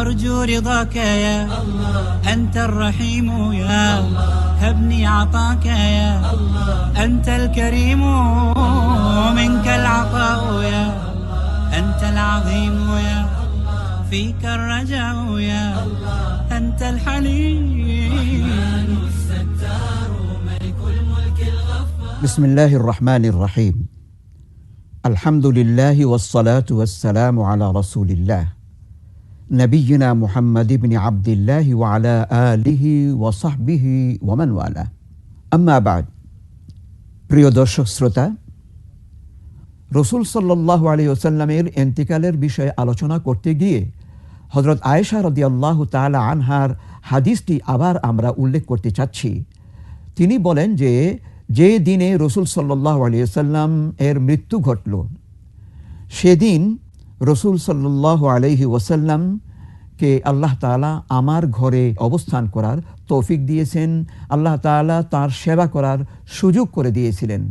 أرجو رضاك يا الله. أنت الرحيم يا الله. هبني عطاك يا الله. أنت الكريم منك العطاء يا الله. أنت العظيم يا الله. فيك الرجاء يا الله. أنت الحليم. الستار ملك الملك الغفار. بسم الله الرحمن الرحيم. الحمد لله والصلاة والسلام على رسول الله. নবীনা মোহাম্মদ ইবনি আবদুল্লাহ ওয়ালা আলিহি ওয়াসাহবিহি ওয়ামানওয়ালা আম্মাবাদ প্রিয় দর্শক শ্রোতা, রসুল সাল্লাহ আলী ওসাল্লামের এন্তিকালের বিষয়ে আলোচনা করতে গিয়ে হজরত আয়েশা রদি আল্লাহ তালা আনহার হাদিসটি আবার আমরা উল্লেখ করতে চাচ্ছি। তিনি বলেন যে যে দিনে রসুল সাল্লাহ আলিয়াল্লাম এর মৃত্যু ঘটল, সেদিন রসুল সাল্লাহ আলহি ওসাল্লামকে আল্লাহ তালা আমার ঘরে অবস্থান করার তৌফিক দিয়েছেন, আল্লাহ তালা তার সেবা করার সুযোগ করে দিয়েছিলেন।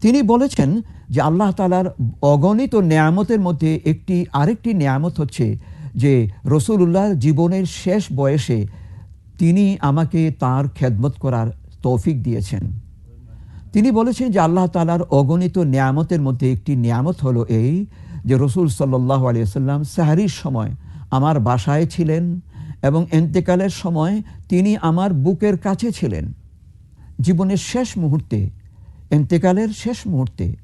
তিনি বলেছেন যে আল্লাহ তালার অগণিত নেয়ামতের মধ্যে একটি আরেকটি নেয়ামত হচ্ছে যে রসুল্লাহর জীবনের শেষ বয়সে তিনি আমাকে তার খেদমত করার তৌফিক দিয়েছেন। তিনি বলেছেন যে আল্লাহ তালার অগণিত নিয়ামতের মধ্যে একটি নিয়ামত হলো এই যে রসুল সাল্লাহ আলিয়াল্লাম সাহারির সময় আমার বাসায় ছিলেন এবং এন্তেকালের সময় তিনি আমার বুকের কাছে ছিলেন। জীবনের শেষ মুহূর্তে, এন্তেকালের শেষ মুহূর্তে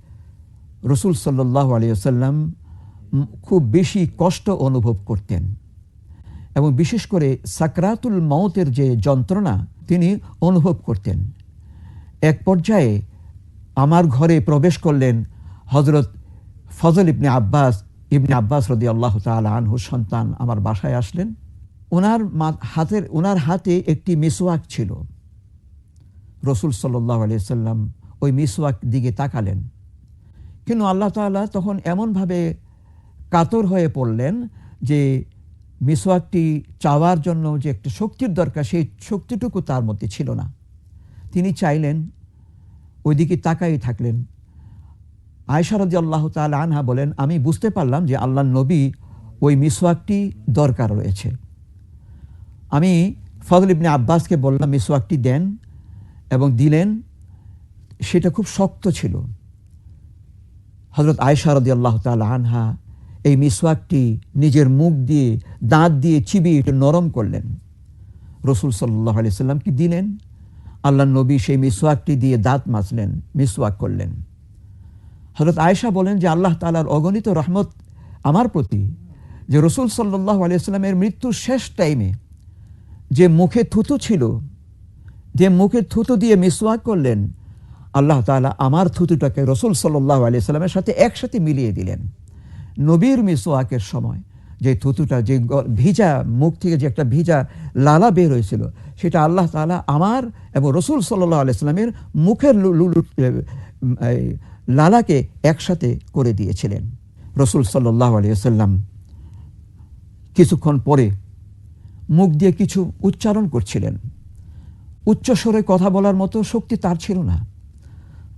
রসুল সাল্লাহ আলিয়াল্লাম খুব বেশি কষ্ট অনুভব করতেন এবং বিশেষ করে সাকরাতুল মৌতের যে যন্ত্রণা তিনি অনুভব করতেন। এক পর্যায়ে আমার ঘরে প্রবেশ করলেন হজরত ফজল ইবনে আব্বাস ইবনে আব্বাস রদি আল্লাহ তাল আনহুর সন্তান আমার বাসায় আসলেন। ওনার হাতের ওনার হাতে একটি মিসওয়াক ছিল। রসুল সাল্লাহ আলিয়া সাল্লাম ওই মিসওয়াক দিকে তাকালেন। কিন্তু আল্লাহ তাল্লাহ তখন এমনভাবে কাতর হয়ে পড়লেন যে মিসওয়াকটি চাওয়ার জন্য যে একটা শক্তির দরকার, সেই শক্তিটুকু তার মধ্যে ছিল না। তিনি চাইলেন, ওইদিকে তাকাই থাকলেন। আয়সারদি আল্লাহ তাল আনহা বলেন, আমি বুঝতে পারলাম যে আল্লাহ নবী ওই মিসওয়াকটি দরকার রয়েছে। আমি ফজল ইবনে আব্বাসকে বললাম, মিসওয়াকটি দেন এবং দিলেন, সেটা খুব শক্ত ছিল। হজরত আয়সারদি আল্লাহ তাল আনহা এই মিসওয়াকটি নিজের মুখ দিয়ে, দাঁত দিয়ে চিবিয়ে একটু নরম করলেন। রসুল সাল্লাহ আলি সাল্লামকে দিলেন? আল্লাহ নবী সেই মিসওয়াকটি দিয়ে দাঁত মাজলেন, মিসওয়াক করলেন। হজরত আয়েশা বলেন যে আল্লাহ তালার অগণিত রহমত আমার প্রতি, যে রসুল সাল্লাহ আলিয়াল্লামের মৃত্যুর শেষ টাইমে যে মুখে থুতু ছিল, যে মুখে থুতু দিয়ে মিসওয়াক করলেন, আল্লাহ তালা আমার থুতুটাকে রসুল সাল্লাহ আলিয়াল্লামের সাথে একসাথে মিলিয়ে দিলেন। নবীর মিসওয়াকের সময় যে থুতুটা, যে ভিজা মুখ থেকে যে একটা ভিজা লালা বের হয়েছিল, সেটা আল্লাহ তালা আমার এবং রসুল সাল্লাহ আলাইস্লামের মুখের লালাকে একসাথে করে দিয়েছিলেন। রসুল সাল্লাহ আলিয়াল্লাম কিছুক্ষণ পরে মুখ দিয়ে কিছু উচ্চারণ করছিলেন। উচ্চস্বরে কথা বলার মতো শক্তি তার ছিল না।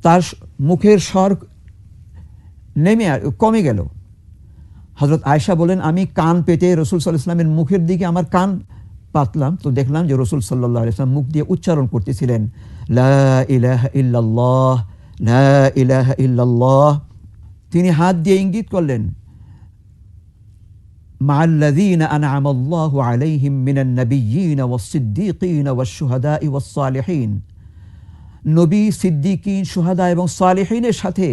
তার মুখের স্বর নেমে কমে গেল। হজরত আয়সা বলেন আমি কান পেতে রসুল সাল্লাহ ইসলামের মুখের দিকে আমার কান পাতলাম। তো দেখলাম যে রসুল সাল্লাহ ইসলাম মুখ দিয়ে উচ্চারণ করতেছিলেন, লা ইলাহ ইল্লাল্লাহ। ইলাহ ইল্লাল্লাহ তিনি হাত দিয়ে ইঙ্গিত করলেন مع الذين أنعم الله عليهم من النبيين والصديقين والشهداء والصالحين নবী সিদ্দিকিন সুহাদা এবং সালেহিনের সাথে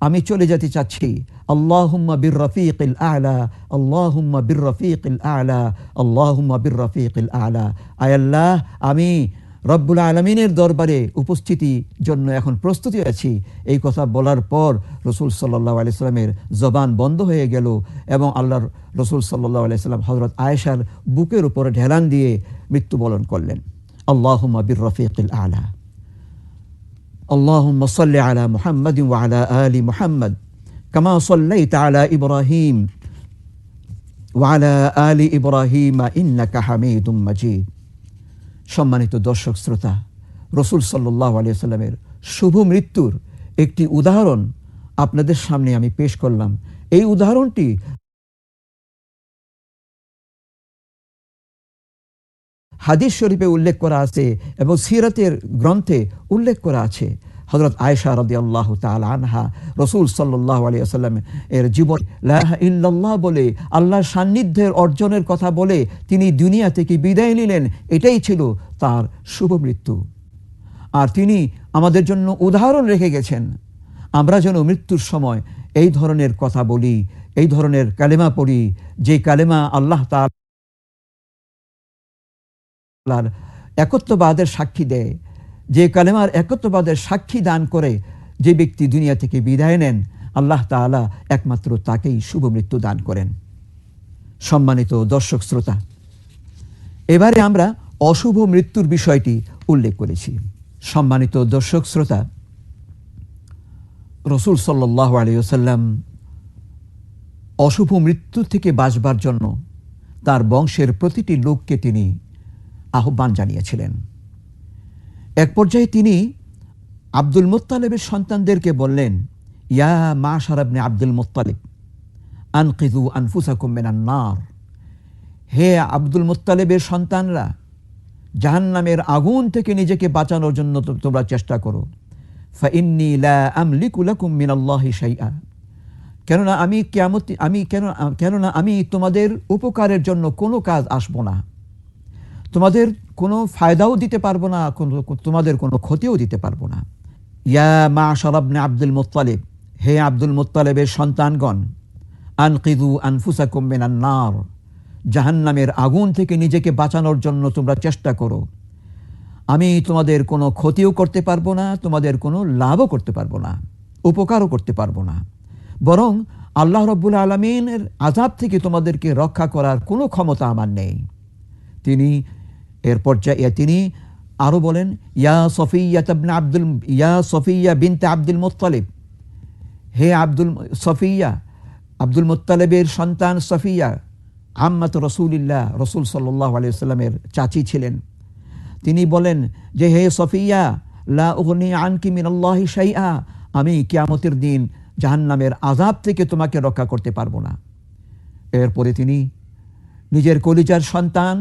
আমি চলে যেতে চাচ্ছি আল্লাহুম্মা বির রফিক আলা আল্লাহুম্মা বির রফিক আলা আল্লাহুম্মা বির রফিক আলা আয়াল্লাহ আমি রব্বুল আলমিনের দরবারে উপস্থিতি জন্য এখন প্রস্তুতি আছি এই কথা বলার পর রসুল সাল্লাহ আলাইস্লামের জবান বন্ধ হয়ে গেল এবং আল্লাহর রসুল সাল্লাহ আলাইস্লাম হজরত আয়েশার বুকের উপরে ঢেলান দিয়ে মৃত্যুবরণ করলেন আল্লাহুম্মা বির রফিক আলা اللهم صل على محمد وعلى آل محمد كما صليت على إبراهيم وعلى آل إبراهيم إنك حميد مجيد সম্মানিত দর্শক শ্রোতা, রসুল সাল্লাহ আলিয়াল্লামের শুভ মৃত্যুর একটি উদাহরণ আপনাদের সামনে আমি পেশ করলাম। এই উদাহরণটি হাদিস শরীফে উল্লেখ করা আছে এবং সিরাতের গ্রন্থে উল্লেখ করা আছে। হজরত আয়েশা রদি আল্লাহ আনহা রসুল সাল্লাহ আসাল্লাম এর জীবন লাহ ইল্লাল্লাহ বলে, আল্লাহর সান্নিধ্যের অর্জনের কথা বলে তিনি দুনিয়া থেকে বিদায় নিলেন, এটাই ছিল তার শুভ মৃত্যু। আর তিনি আমাদের জন্য উদাহরণ রেখে গেছেন। আমরা যেন মৃত্যুর সময় এই ধরনের কথা বলি, এই ধরনের কালেমা পড়ি, যে কালেমা আল্লাহ তার একত্ববাদের সাক্ষী দেয়। যে কালেমার একত্ববাদের সাক্ষী দান করে যে ব্যক্তি দুনিয়া থেকে বিদায় নেন, আল্লাহ তাআলা একমাত্র তাকেই শুভ মৃত্যু দান করেন। সম্মানিত দর্শক শ্রোতা, এবারে আমরা অশুভ মৃত্যুর বিষয়টি উল্লেখ করেছি। সম্মানিত দর্শক শ্রোতা, রসুল সাল্লাহ আলিয়াল্লাম অশুভ মৃত্যু থেকে বাঁচবার জন্য তার বংশের প্রতিটি লোককে তিনি আহ্বান জানিয়েছিলেন। এক পর্যায়ে তিনি আব্দুল মোত্তালেবের সন্তানদেরকে বললেন, ইয়া মা সারাবনে আব্দুল মোত্তালেব আনকিদু আনফুসাকুম মিনান হে আব্দুল মোত্তালেবের সন্তানরা, জাহান্নামের আগুন থেকে নিজেকে বাঁচানোর জন্য তোমরা চেষ্টা করো। ফাইন্নি লা কেননা আমি কেমত আমি কেন কেননা আমি তোমাদের উপকারের জন্য কোনো কাজ আসব না। তোমাদের কোনো ফায়দাও দিতে পারব না তোমাদের কোনো ক্ষতিও দিতে পারব না। ইয়া মা শরাবনে আব্দুল মোত্তালেব, হে আব্দুল মোত্তালেবের সন্তানগণ আনকিদু আনফুসাকুম মিনান নার, জাহান্নামের আগুন থেকে নিজেকে বাঁচানোর জন্য তোমরা চেষ্টা করো। আমি তোমাদের কোনো ক্ষতিও করতে পারব না, তোমাদের কোনো লাভও করতে পারব না, উপকারও করতে পারব না। বরং আল্লাহ রব্বুল আলমিনের আজাব থেকে তোমাদেরকে রক্ষা করার কোনো ক্ষমতা আমার নেই। তিনি এর পর্যায়ে তিনি আরও বলেন, ইয়া সফিয়া আব্দুল ইয়া সফিয়া বিনতে আব্দুল মোত্তালিব। হে আব্দুল সফিয়া, আব্দুল মোত্তালেবের সন্তান সফিয়া, আম্মাত রসুলিল্লাহ, রসুল সাল্লাহ আলিয়াল্লামের চাচি ছিলেন। তিনি বলেন যে, হে সফিয়া, লা উগনি আনকি মিনাল্লাহি শাইআ, আমি কিয়ামতের দিন জাহান্নামের আজাব থেকে তোমাকে রক্ষা করতে পারব না। এরপরে তিনি নিজের কলিজার সন্তান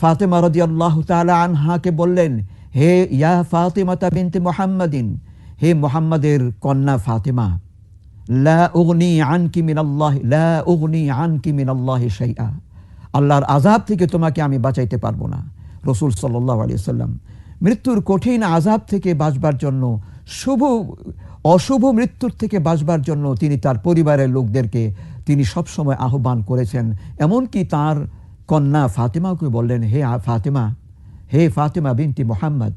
ফাতেমা রদি আল্লাহ তালা আনহাকে বললেন, হে ইয়া ফাতেমাতা বিনতে মোহাম্মদিন, হে মোহাম্মদের কন্যা ফাতেমা, লা উগনি আনকি মিনাল্লাহ, লা উগনি আনকি মিনাল্লাহি শাইআ। আল্লাহর আজাব থেকে তোমাকে আমি বাঁচাইতে পারব না। রসুল সাল্লাহ আলী সাল্লাম মৃত্যুর কঠিন আজাব থেকে বাঁচবার জন্য, শুভ, অশুভ মৃত্যুর থেকে বাঁচবার জন্য তিনি তার পরিবারের লোকদেরকে তিনি সবসময় আহ্বান করেছেন। এমনকি তার কন্যা ফাতেমাকে বললেন, হে ফাতেমা হে ফাতেমা বিনতি মোহাম্মদ,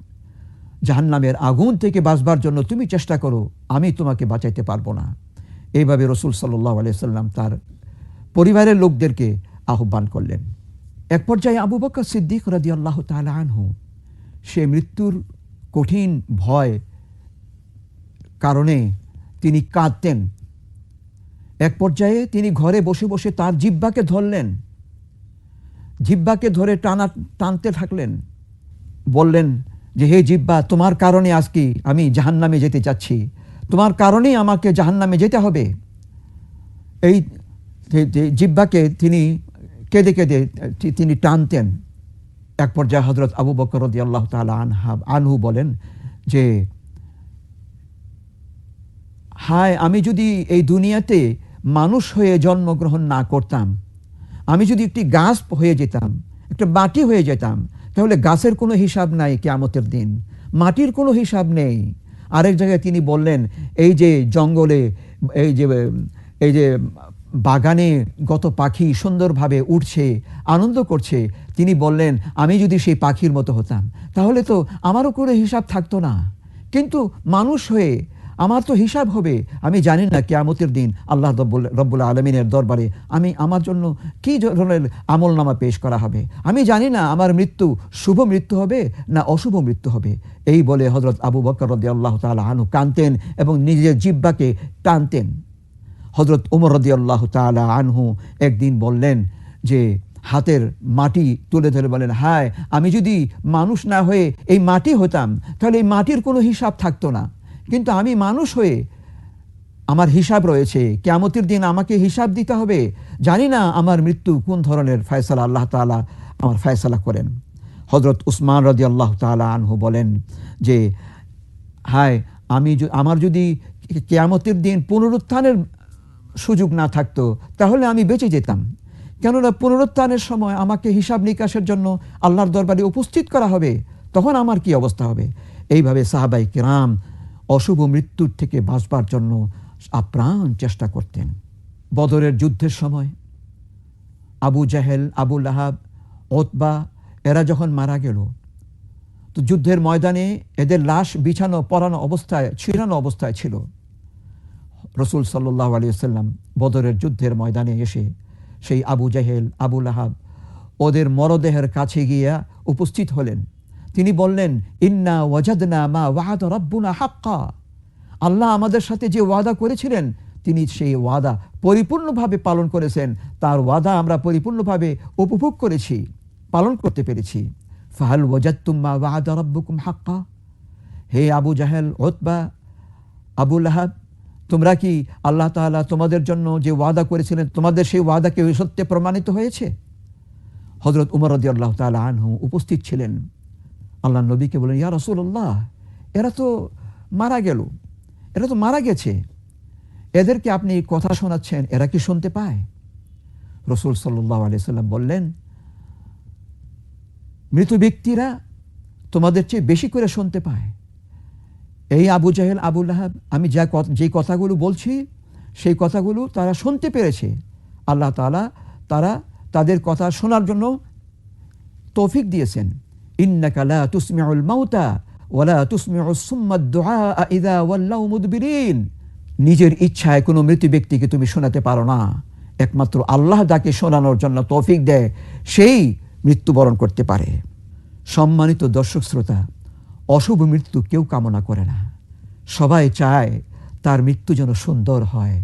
জাহান্নামের আগুন থেকে বাঁচবার জন্য তুমি চেষ্টা করো, আমি তোমাকে বাঁচাইতে পারব না। এইভাবে রসুল সাল্লাহ আলিয়াল্লাম তার পরিবারের লোকদেরকে আহ্বান করলেন। এক পর্যায়ে আবু বকর সিদ্দিক রাদি আল্লাহ আনহু, সে মৃত্যুর কঠিন ভয় কারণে তিনি কাঁদতেন। এক পর্যায়ে তিনি ঘরে বসে বসে তার জিব্বাকে ধরলেন। জিব্বাকে ধরে টানা, টানতে থাকলেন। বললেন যে, হে জিব্বা, তোমার কারণে আজকে আমি জাহান্নামে যেতে চাচ্ছি? তোমার কারণেই আমাকে জাহান্নামে যেতে হবে। এই জিব্বাকে তিনি কেঁদে কেঁদে তিনি টানতেন। এক পর্যায়ে হজরত আবু বকর আল্লাহ তালা আনহা, আনহু বলেন যে, হায়, আমি যদি এই দুনিয়াতে মানুষ হয়ে জন্মগ্রহণ না করতাম আমি যদি একটি গাছ হয়ে যেতাম, একটা মাটি হয়ে যেতাম, তাহলে গাছের কোনো হিসাব নাই কেয়ামতের দিন। মাটির কোনো হিসাব নেই। আরেক জায়গায় তিনি বললেন, এই যে জঙ্গলে, এই যে এই যে বাগানে গত পাখি সুন্দরভাবে উঠছে, আনন্দ করছে, তিনি বললেন, আমি যদি সেই পাখির মতো হতাম, তাহলে তো আমারও কোনো হিসাব থাকতো না। কিন্তু মানুষ হয়ে আমার তো হিসাব হবে। আমি জানি না কেয়ামতের দিন আল্লাহ রব্বুল রব্বুল আলমিনের দরবারে আমি আমার জন্য কী ধরনের আমল নামা পেশ করা হবে? আমি জানি না আমার মৃত্যু শুভ মৃত্যু হবে না অশুভ মৃত্যু হবে। এই বলে হজরত আবু বকর রদি আল্লাহ তালা আনু কানতেন এবং নিজের জিব্বাকে টানতেন। হজরত উমর রদি আল্লাহ তালা আনহু একদিন বললেন যে, হাতের মাটি তুলে ধরে বলেন হায়, আমি যদি মানুষ না হয়ে এই মাটি হতাম, তাহলে এই মাটির কোনো হিসাব থাকতো না। কিন্তু আমি মানুষ হয়ে আমার হিসাব রয়েছে। কেমতের দিন আমাকে হিসাব দিতে হবে। জানি না আমার মৃত্যু কোন ধরনের ফয়সালা আল্লাহ তালা আমার ফয়সালা করেন। হজরত উসমান রদি আল্লাহ তালা আনহু বলেন যে, হায়, আমি আমার যদি কেয়ামতের দিন পুনরুত্থানের সুযোগ না থাকতো, তাহলে আমি বেঁচে যেতাম। কেননা পুনরুত্থানের সময় আমাকে হিসাব নিকাশের জন্য আল্লাহর দরবারে উপস্থিত করা হবে, তখন আমার কি অবস্থা হবে? এইভাবে সাহাবাই কিরাম অশুভ মৃত্যুর থেকে বাঁচবার জন্য আপ্রাণ চেষ্টা করতেন। বদরের যুদ্ধের সময় আবু জাহেল, আবু লাহাব, ওতবা, এরা যখন মারা গেল, তো যুদ্ধের ময়দানে এদের লাশ বিছানো, পরানো অবস্থায়, ছিড়ানো অবস্থায় ছিল। রসুল সাল্লাহ আলী সাল্লাম বদরের যুদ্ধের ময়দানে এসে সেই আবু জাহেল, আবু লাহাব ওদের মরদেহের কাছে গিয়া উপস্থিত হলেন। তিনি বললেন, ইন্না ওয়াজাদনা মা ওয়াদ রব্বুনা হাক্কা। আল্লাহ আমাদের সাথে যে ওয়াদা করেছিলেন, তিনি সেই ওয়াদা পরিপূর্ণভাবে পালন করেছেন। তার ওয়াদা আমরা পরিপূর্ণভাবে উপভোগ করেছি, পালন করতে পেরেছি। ফাহাল মা ওয়াদা রব্বুকুম হাক্কা? হে আবু জাহেল ওতবা আবু লাহাব, তোমরা কি আল্লাহ তাআলা তোমাদের জন্য যে ওয়াদা করেছিলেন, তোমাদের সেই ওয়াদা কি সত্যে প্রমাণিত হয়েছে? হজরত উমর রদি আল্লাহ তালা আনহু উপস্থিত ছিলেন। আল্লাহ নবীকে বলেন ইয়া রসুল্লাহ এরা তো মারা গেল, এরা তো মারা গেছে। এদেরকে আপনি কথা শোনাচ্ছেন, এরা কি শুনতে পায়? রসুল সাল্লাহ আলি সাল্লাম বললেন, মৃত ব্যক্তিরা তোমাদের চেয়ে বেশি করে শুনতে পায়। এই আবু জাহেল, আবু লাহাব, আমি যা যে কথাগুলো বলছি, সেই কথাগুলো তারা শুনতে পেরেছে। আল্লাহ তাআলা তারা তাদের কথা শোনার জন্য তৌফিক দিয়েছেন। ইন্নাকা লা তুসমিউল ওয়ালা তুসমিউস সুম্মাদ দুআ ইযা ওয়াল্লাউ মুদবিরিন নিজের ইচ্ছায় কোনো মৃত ব্যক্তিকে তুমি শোনাতে পারো না। একমাত্র আল্লাহ যাকে শোনানোর জন্য তৌফিক দেয়, সেই মৃত্যুবরণ করতে পারে। সম্মানিত দর্শক শ্রোতা, অশুভ মৃত্যু কেউ কামনা করে না। সবাই চায় তার মৃত্যু যেন সুন্দর হয়,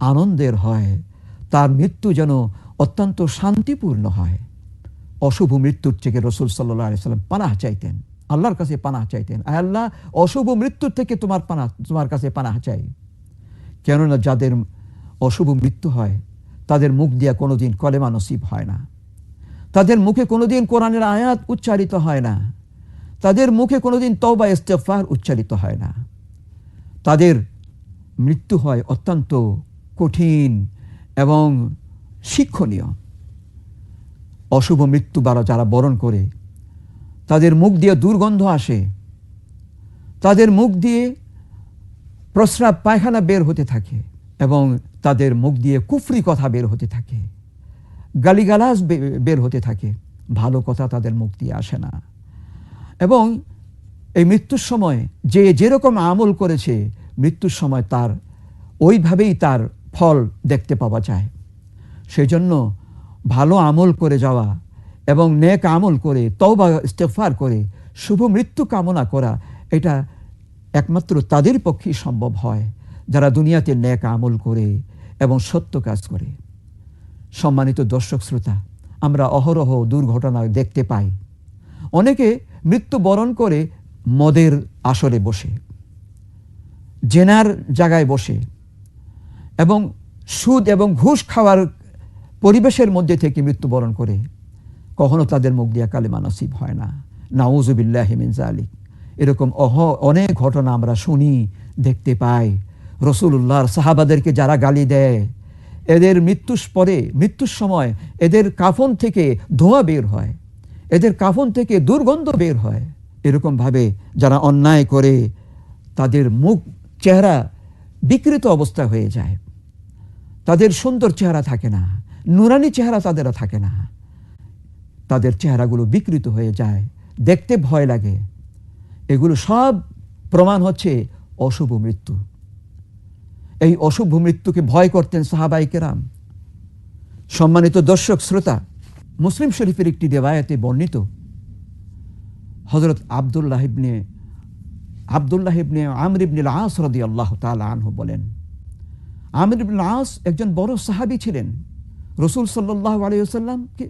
আনন্দের হয়, তার মৃত্যু যেন অত্যন্ত শান্তিপূর্ণ হয়। অশুভ মৃত্যুর থেকে রসুল সাল্লাম পানাহ চাইতেন। আল্লাহর কাছে পানাহ চাইতেন। আয় আল্লাহ, অশুভ মৃত্যুর থেকে তোমার পানা তোমার কাছে পানাহ চাই। কেননা যাদের অশুভ মৃত্যু হয়, তাদের মুখ দিয়া কোনোদিন কলেমা নসিব হয় না। তাদের মুখে কোনোদিন কোরআনের আয়াত উচ্চারিত হয় না। তাদের মুখে কোনোদিন তওবা ইস্তেফার উচ্চারিত হয় না। তাদের মৃত্যু হয় অত্যন্ত কঠিন এবং শিক্ষণীয়। অশুভ মৃত্যু বারা যারা বরণ করে, তাদের মুখ দিয়ে দুর্গন্ধ আসে। তাদের মুখ দিয়ে প্রস্রাব পায়খানা বের হতে থাকে এবং তাদের মুখ দিয়ে কুফরি কথা বের হতে থাকে। গালিগালাজ বের হতে থাকে। ভালো কথা তাদের মুখ দিয়ে আসে না। এবং এই মৃত্যুর সময় যে যেরকম আমল করেছে, মৃত্যুর সময় তার, ওইভাবেই তার ফল দেখতে পাওয়া যায়। সেই জন্য ভালো আমল করে যাওয়া এবং নেক আমল করে, তওবা ইস্তেফার করে, শুভ মৃত্যু কামনা করা, এটা একমাত্র তাদের পক্ষেই সম্ভব হয়, যারা দুনিয়াতে নেক আমল করে এবং সত্য কাজ করে। সম্মানিত দর্শক শ্রোতা, আমরা অহরহ দুর্ঘটনা দেখতে পাই। অনেকে মৃত্যু বরণ করে মদের আসরে বসে, জেনার জায়গায় বসে এবং সুদ এবং ঘুষ খাওয়ার পরিবেশের মধ্যে থেকে মৃত্যুবরণ করে, কখনো তাদের মুখ দিয়া কালেমা নসিব হয় না। নাউজুবিল্লাহ মিন জালিক এরকম অহ, অনেক ঘটনা আমরা শুনি, দেখতে পাই। রসুল্লাহর সাহাবাদেরকে যারা গালি দেয়, এদের মৃত্যুর পরে, মৃত্যুর সময় এদের কাফন থেকে ধোঁয়া বের হয়, এদের কাফন থেকে দুর্গন্ধ বের হয়। এরকমভাবে যারা অন্যায় করে, তাদের মুখ, চেহারা বিকৃত অবস্থা হয়ে যায়। তাদের সুন্দর চেহারা থাকে না। নুরানি চেহারা তাদের আর থাকে না। তাদের চেহারাগুলো বিকৃত হয়ে যায়, দেখতে ভয় লাগে। এগুলো সব প্রমাণ হচ্ছে অশুভ মৃত্যু। এই অশুভ মৃত্যুকে ভয় করতেন সাহাবাই কেরাম। সম্মানিত দর্শক শ্রোতা, মুসলিম শরীফের একটি দেবায়াতে বর্ণিত হজরত আবদুল্লাহ ইবনে আবদুল্লাহ ইবনে আস রদি আল্লাহ তাআলা আনহু বলেন, আমির আস একজন বড় সাহাবী ছিলেন। রসুল সাল্লাহ আলাইসাল্লামকে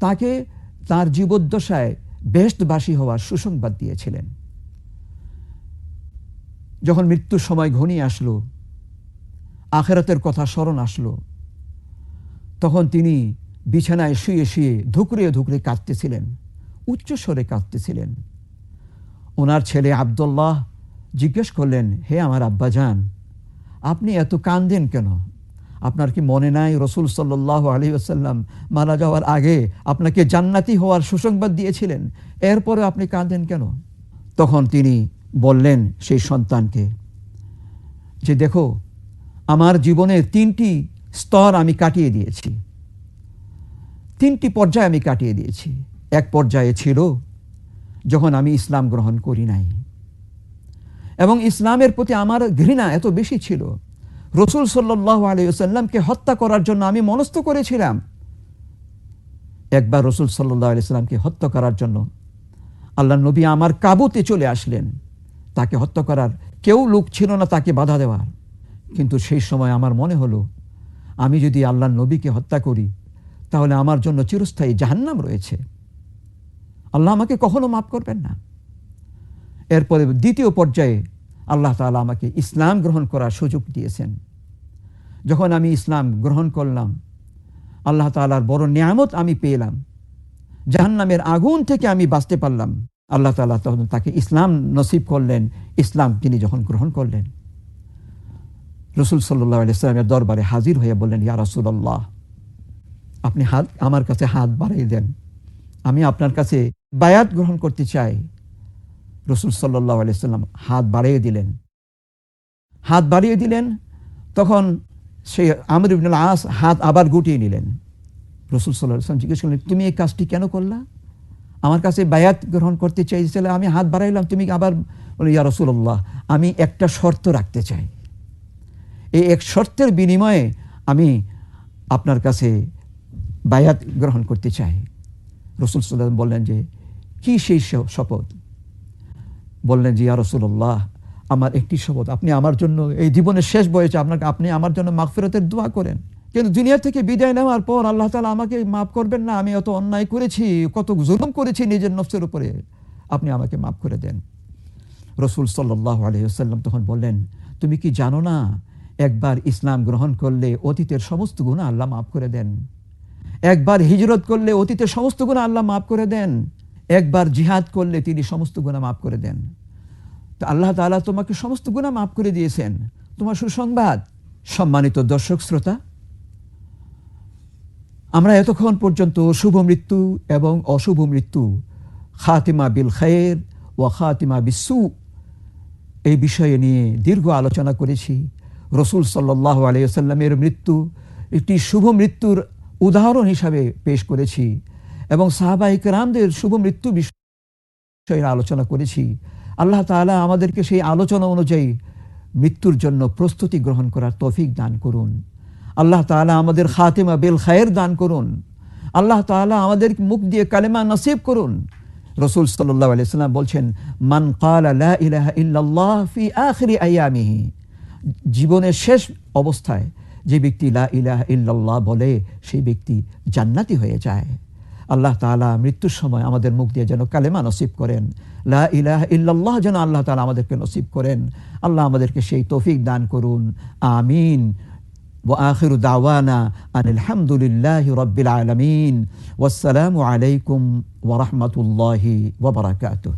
তাকে তার জীবদ্দশায় বেহেশতবাসী হওয়ার সুসংবাদ দিয়েছিলেন। যখন মৃত্যুর সময় ঘনিয়ে আসলো, আখেরাতের কথা স্মরণ আসলো, তখন তিনি বিছানায় শুয়ে শুয়ে ধুকরে ধুকরে কাঁদতেছিলেন উচ্চ স্বরে কাঁদতেছিলেন। ওনার ছেলে আবদুল্লাহ জিজ্ঞেস করলেন, হে আমার আব্বাজান, আপনি এত কান্দেন কেন? আপনার কি মনে নাই? রসুল সাল্লাহ আলী আসাল্লাম মারা যাওয়ার আগে আপনাকে জান্নাতি হওয়ার সুসংবাদ দিয়েছিলেন। এরপরে আপনি কাঁদেন কেন? তখন তিনি বললেন সেই সন্তানকে যে দেখো, আমার জীবনের তিনটি স্তর আমি কাটিয়ে দিয়েছি। তিনটি পর্যায়ে আমি কাটিয়ে দিয়েছি। এক পর্যায়ে ছিল যখন আমি ইসলাম গ্রহণ করি নাই। এবং ইসলামের প্রতি আমার ঘৃণা এত বেশি ছিল রসুল সাল্লাহ আলিয়াল্লামকে হত্যা করার জন্য আমি মনস্থ করেছিলাম। একবার রসুল সাল্লাহ আলিয়াল্লামকে হত্যা করার জন্য আল্লাহ নবী আমার কাবুতে চলে আসলেন। তাকে হত্যা করার কেউ লোক ছিল না তাকে বাধা দেওয়ার। কিন্তু সেই সময় আমার মনে হলো, আমি যদি আল্লাহ নবীকে হত্যা করি, তাহলে আমার জন্য চিরস্থায়ী জাহান্নাম রয়েছে। আল্লাহ আমাকে কখনো মাফ করবেন না। এরপরে দ্বিতীয় পর্যায়ে আল্লাহ তালা আমাকে ইসলাম গ্রহণ করার সুযোগ দিয়েছেন। যখন আমি ইসলাম গ্রহণ করলাম, আল্লাহ তালার বড় নিয়ামত আমি পেলাম। জাহান্নামের আগুন থেকে আমি বাঁচতে পারলাম। আল্লাহ তালা তখন তাকে ইসলাম নসিব করলেন, ইসলাম তিনি যখন গ্রহণ করলেন। রসুল সাল্লাহ ইসলামের দরবারে হাজির হয়ে বললেন, ইয়া রসুল্লাহ আপনি হাত, আমার কাছে হাত বাড়িয়ে দেন। আমি আপনার কাছে বায়াত গ্রহণ করতে চাই। রসুল সাল্লাহ আলিয়াল্লাম হাত বাড়িয়ে দিলেন। হাত বাড়িয়ে দিলেন, তখন সেই আমর ইবনুল আস হাত আবার গুটিয়ে নিলেন। রসুল সাল্লাহ ইসলাম জিজ্ঞেস করলেন, তুমি এই কাজটি কেন করলা? আমার কাছে বায়াত গ্রহণ করতে চাইছিলে আমি হাত বাড়াইলাম, তুমি আবার বলে, ইয়া রসুল্লাহ আমি একটা শর্ত রাখতে চাই। এই এক শর্তের বিনিময়ে আমি আপনার কাছে বায়াত গ্রহণ করতে চাই। রসুল সাল্লাম বললেন যে, কি সেই শপথ? বললেন যে, ইয়া রসুল্লাহ আমার একটি শপথ, আপনি আমার জন্য এই জীবনের শেষ বয়সে আপনাকে, আপনি আমার জন্য মাগফিরতের দোয়া করেন। কিন্তু দুনিয়া থেকে বিদায় নেওয়ার পর আল্লাহ তালা আমাকে মাফ করবেন না, আমি অত অন্যায় করেছি, কত জুলুম করেছি নিজের নফসের উপরে। আপনি আমাকে মাফ করে দেন। রসুল সাল্লাহ আলহিহাল্লাম তখন বললেন, তুমি কি জানো না, একবার ইসলাম গ্রহণ করলে অতীতের সমস্ত গুণা আল্লাহ মাফ করে দেন। একবার হিজরত করলে অতীতের সমস্ত গুণা আল্লাহ মাফ করে দেন। একবার জিহাদ করলে তিনি সমস্ত গুণা মাফ করে দেন। তো আল্লাহ তালা তোমাকে সমস্ত গুণা মাফ করে দিয়েছেন। তোমার সুসংবাদ, সম্মানিত দর্শক, শ্রোতা, আমরা এতক্ষণ পর্যন্ত শুভ মৃত্যু এবং অশুভ মৃত্যু, খাতিমা বিল খায়ের ও খাতিমা বিসু, এই বিষয়ে নিয়ে দীর্ঘ আলোচনা করেছি। রসুল সাল্লাহ আলিয়াল্লামের মৃত্যু একটি শুভ মৃত্যুর উদাহরণ হিসাবে পেশ করেছি। এবং সাহাবাহিক রামদের শুভ মৃত্যু বিষয়ে আলোচনা করেছি। আল্লাহ তালা আমাদেরকে সেই আলোচনা অনুযায়ী মৃত্যুর জন্য প্রস্তুতি গ্রহণ করার তৌফিক দান করুন। আল্লাহ তালা আমাদের খাতেমা বেল খায়ের দান করুন। আল্লাহ তালা আমাদের মুখ দিয়ে কালেমা নসিব করুন। রসুল সাল্লাহ বলছেন, মান ইল্লাল্লাহ ফি আখরি আয়ামিহি। জীবনের শেষ অবস্থায় যে ব্যক্তি লা ইলাহ ইল্লাল্লাহ বলে, সেই ব্যক্তি জান্নাতি হয়ে যায়। আল্লাহ তালা মৃত্যুর সময় আমাদের মুখ দিয়ে যেন কালেমা নসিব করেন লা ইলাহ ইল্লাল্লাহ যেন আল্লাহ তালা আমাদেরকে নসিব করেন আল্লাহ আমাদেরকে সেই তৌফিক দান করুন আমিন وآخر دعوانا أن الحمد لله رب العالمين والسلام عليكم ورحمة الله وبركاته